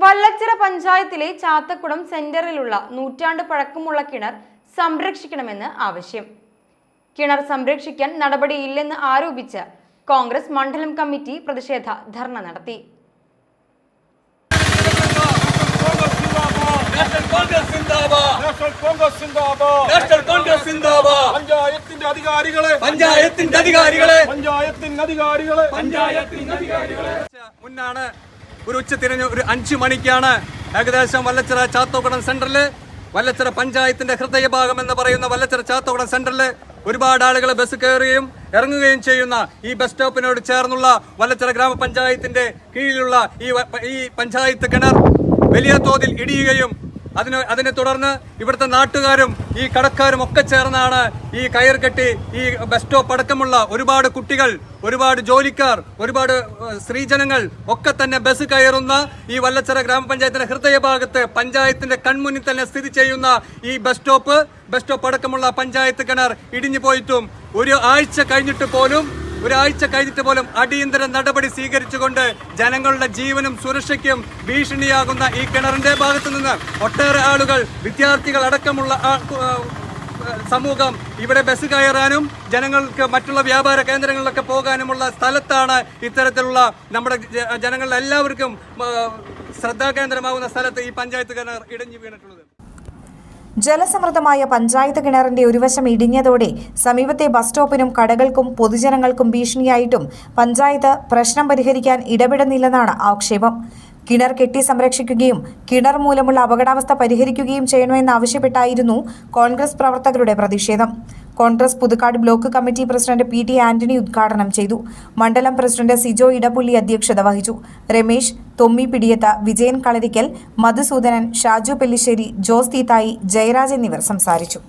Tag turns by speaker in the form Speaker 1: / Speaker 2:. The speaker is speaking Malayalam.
Speaker 1: വല്ലച്ചിറ പഞ്ചായത്തിലെ ചാത്തക്കുടം സെന്ററിലുള്ള നൂറ്റാണ്ട് പഴക്കമുള്ള കിണർ സംരക്ഷിക്കണമെന്ന് ആവശ്യം. കിണർ സംരക്ഷിക്കാൻ നടപടിയില്ലെന്ന് ആരോപിച്ച് കോൺഗ്രസ് മണ്ഡലം കമ്മിറ്റി പ്രതിഷേധ ധർണ നടത്തി.
Speaker 2: പഞ്ചായത്തിന്റെ അധികാരികളെ
Speaker 3: പഞ്ചായത്തിന്റെ അധികാരികളെ.
Speaker 2: പഞ്ചായത്തിന്റെ അധികാരികളെ.
Speaker 3: പഞ്ചായത്തിന്റെ അധികാരികളെ മുന്നാണ് ഒരു ഉച്ച തിരിഞ്ഞ് ഒരു അഞ്ചു മണിക്കാണ് ഏകദേശം വല്ലച്ചിറ ചാത്തോക്കുടം സെന്ററിൽ വല്ലച്ചിറ പഞ്ചായത്തിന്റെ ഹൃദയഭാഗം എന്ന് പറയുന്ന വല്ലച്ചിറ ചാത്തോക്കുടം സെന്ററിൽ ഒരുപാട് ആളുകൾ ബസ് കയറുകയും ഇറങ്ങുകയും ചെയ്യുന്ന ഈ ബസ് സ്റ്റോപ്പിനോട് ചേർന്നുള്ള വല്ലച്ചിറ ഗ്രാമപഞ്ചായത്തിന്റെ കീഴിലുള്ള ഈ ഈ പഞ്ചായത്ത് കിണർ വലിയ തോതിൽ ഇടിയുകയും അതിന് അതിനെ തുടർന്ന് ഇവിടുത്തെ നാട്ടുകാരും ഈ കടക്കാരും ഒക്കെ ചേർന്നാണ് ഈ കയർ കെട്ടി ഈ ബസ് സ്റ്റോപ്പ് അടക്കമുള്ള ഒരുപാട് കുട്ടികൾ ഒരുപാട് ജോലിക്കാർ ഒരുപാട് സ്ത്രീജനങ്ങൾ ഒക്കെ തന്നെ ബസ് കയറുന്ന ഈ വല്ലച്ചിറ ഗ്രാമപഞ്ചായത്തിന്റെ ഹൃദയഭാഗത്ത് പഞ്ചായത്തിന്റെ കൺമുന്നിൽ തന്നെ സ്ഥിതി ചെയ്യുന്ന ഈ ബസ് സ്റ്റോപ്പ്. ബസ് സ്റ്റോപ്പ് അടക്കമുള്ള പഞ്ചായത്ത് കിണർ ഇടിഞ്ഞു പോയിട്ടും ഒരു ആഴ്ച കഴിഞ്ഞിട്ട് പോലും ഒരാഴ്ച കഴിഞ്ഞിട്ട് പോലും അടിയന്തര നടപടി സ്വീകരിച്ചുകൊണ്ട് ജനങ്ങളുടെ ജീവനും സുരക്ഷയ്ക്കും ഭീഷണിയാകുന്ന ഈ കിണറിന്റെ ഭാഗത്തു നിന്ന് ഒട്ടേറെ ആളുകൾ വിദ്യാർത്ഥികൾ അടക്കമുള്ള സമൂഹം ഇവിടെ ബസ് കയറാനും ജനങ്ങൾക്ക് മറ്റുള്ള വ്യാപാര കേന്ദ്രങ്ങളിലൊക്കെ പോകാനുമുള്ള സ്ഥലത്താണ് ഇത്തരത്തിലുള്ള നമ്മുടെ ജനങ്ങളുടെ എല്ലാവർക്കും ശ്രദ്ധാകേന്ദ്രമാകുന്ന സ്ഥലത്ത് ഈ പഞ്ചായത്ത് കിണർ ഇടിഞ്ഞു വീണിട്ടുള്ളത്.
Speaker 4: ജലസമൃദ്ധമായ പഞ്ചായത്ത് കിണറിന്റെ ഒരു വശം ഇടിഞ്ഞതോടെ സമീപത്തെ ബസ് സ്റ്റോപ്പിനും കടകൾക്കും പൊതുജനങ്ങൾക്കും ഭീഷണിയായിട്ടും പഞ്ചായത്ത് പ്രശ്നം പരിഹരിക്കാൻ ഇടപെടുന്നില്ലെന്നാണ് ആക്ഷേപം. കിണർ കെട്ടി സംരക്ഷിക്കുകയും കിണർ മൂലമുള്ള അപകടാവസ്ഥ പരിഹരിക്കുകയും ചെയ്യണമെന്നാവശ്യപ്പെട്ടായിരുന്നു കോൺഗ്രസ് പ്രവർത്തകരുടെ പ്രതിഷേധം. Congress Puthukkad block committee president P T Antony ഉദ്ഘാടനം ചെയ്തു. മണ്ഡലം പ്രസിഡന്റ് സിജോ ഇടപ്പുള്ളി അധ്യക്ഷത വഹിച്ചു. രമേശ് തൊമ്മി പിടിയത്ത വിജയൻ കളരിക്കൽ മധുസൂദനൻ ഷാജു പെല്ലിശ്ശേരി ജോസ് തീത്തായി ജയരാജ് എന്നിവർ സംസാരിച്ചു.